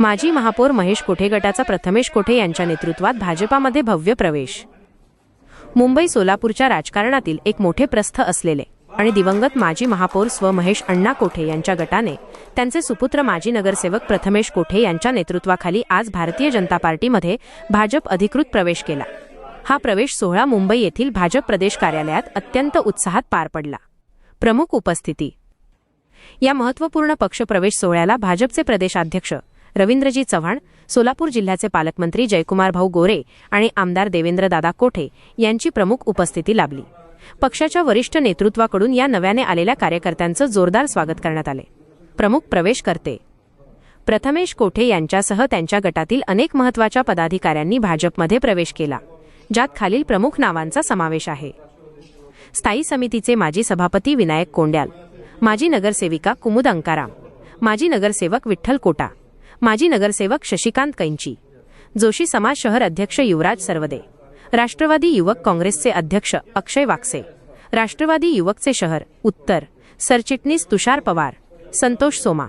माजी महापौर महेश कोठे गटाचा प्रथमेश कोठे यांच्या नेतृत्वात भाजपामध्ये भव्य प्रवेश. मुंबई सोलापूरच्या राजकारणातील एक मोठे प्रस्थ असलेले आणि दिवंगत माजी महापौर स्व महेश अण्णा कोठे यांच्या गटाने त्यांचे सुपुत्र माजी नगरसेवक प्रथमेश कोठे यांच्या नेतृत्वाखाली आज भारतीय जनता पार्टीमध्ये भाजप अधिकृत प्रवेश केला. हा प्रवेश सोहळा मुंबई येथील भाजप प्रदेश कार्यालयात अत्यंत उत्साहात पार पडला. प्रमुख उपस्थिती. या महत्त्वपूर्ण पक्षप्रवेश सोहळ्याला भाजपचे प्रदेशाध्यक्ष रवींद्रजी चव्हाण सोलापूर जिल्ह्याचे पालकमंत्री जयकुमार भाऊ गोरे आणि आमदार देवेंद्रदादा कोठे यांची प्रमुख उपस्थिती लाभली. पक्षाच्या वरिष्ठ नेतृत्वाकडून या नव्याने आलेल्या कार्यकर्त्यांचं जोरदार स्वागत करण्यात आले. प्रमुख प्रवेश करते प्रथमेश कोठे यांच्यासह त्यांच्या गटातील अनेक महत्त्वाच्या पदाधिकाऱ्यांनी भाजपमध्ये प्रवेश केला ज्यात खालील प्रमुख नावांचा समावेश आहे. स्थायी समितीचे माजी सभापती विनायक कोंड्याल माजी नगरसेविका कुमुद अंकाराम माजी नगरसेवक विठ्ठल कोटा माजी नगरसेवक शशिकांत कैंची. जोशी समाज शहर अध्यक्ष युवराज सर्वदे. राष्ट्रवादी युवक काँग्रेसचे अध्यक्ष अक्षय वाक्से. राष्ट्रवादी युवकचे शहर उत्तर. सरचिटणीस तुषार पवार. संतोष सोमा.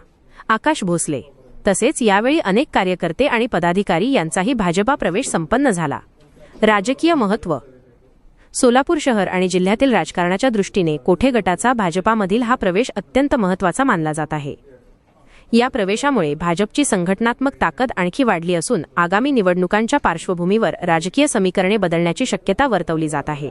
आकाश भोसले. तसेच यावेळी अनेक कार्यकर्ते आणि पदाधिकारी यांचाही भाजपा प्रवेश संपन्न झाला. राजकीय महत्त्व सोलापूर शहर आणि जिल्ह्यातील राजकारणाच्या दृष्टीने कोठे गटाचा भाजपामधील हा प्रवेश अत्यंत महत्त्वाचा मानला जात आहे. या प्रवेशामुळे भाजपची संघटनात्मक ताकद आणखी वाढली असून आगामी निवडणुकांच्या पार्श्वभूमीवर राजकीय समीकरणे बदलण्याची शक्यता वर्तवली जात आहे.